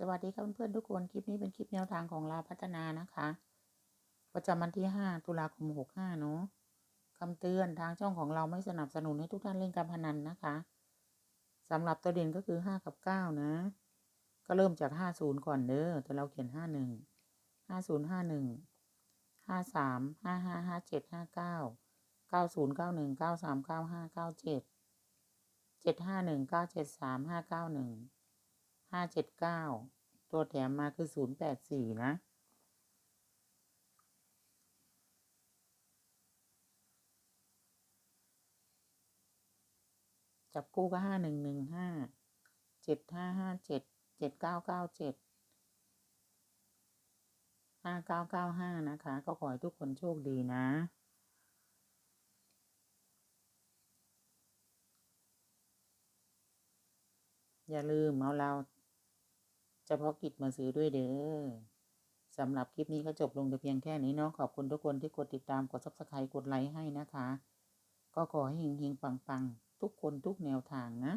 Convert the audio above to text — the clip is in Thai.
สวัสดีค่ะเพื่อนๆทุกคน คลิปนี้เป็นคลิปแนวทางของเราพัฒนานะคะ ประจำวันที่ 5 ตุลาคม 65 เนาะคำเตือนทางช่องของเราไม่สนับสนุนให้ทุกท่านเล่นการพนันนะคะสำหรับตัวเด่นก็คือ 5 กับ 9 นะ ก็เริ่มจาก 50 ก่อนเด้อแต่เราเขียน 51 50 51 53 55 57 59 90 91 93 95 97 751 973 591ห้าเจ็ดเก้า ตัวแถมมาคือศูนย์แปดสี่นะ จับกู้ก็ห้าหนึ่งหนึ่งห้าเจ็ดห้าห้าเจ็ดเจ็ดเก้าเก้าเจ็ดห้าเก้าเก้าห้านะคะ ก็ขอให้ทุกคนโชคดีนะอย่าลืมเอาเรา เฉพาะกิจมาซื้อด้วยเด้อสำหรับคลิปนี้ก็จบลงแต่เพียงแค่นี้เนาะขอบคุณทุกคนที่กดติดตามกด subscribe กดไลค์ให้นะคะ ก็ขอให้เฮงๆปังๆ ทุกคนทุกแนวทางนะ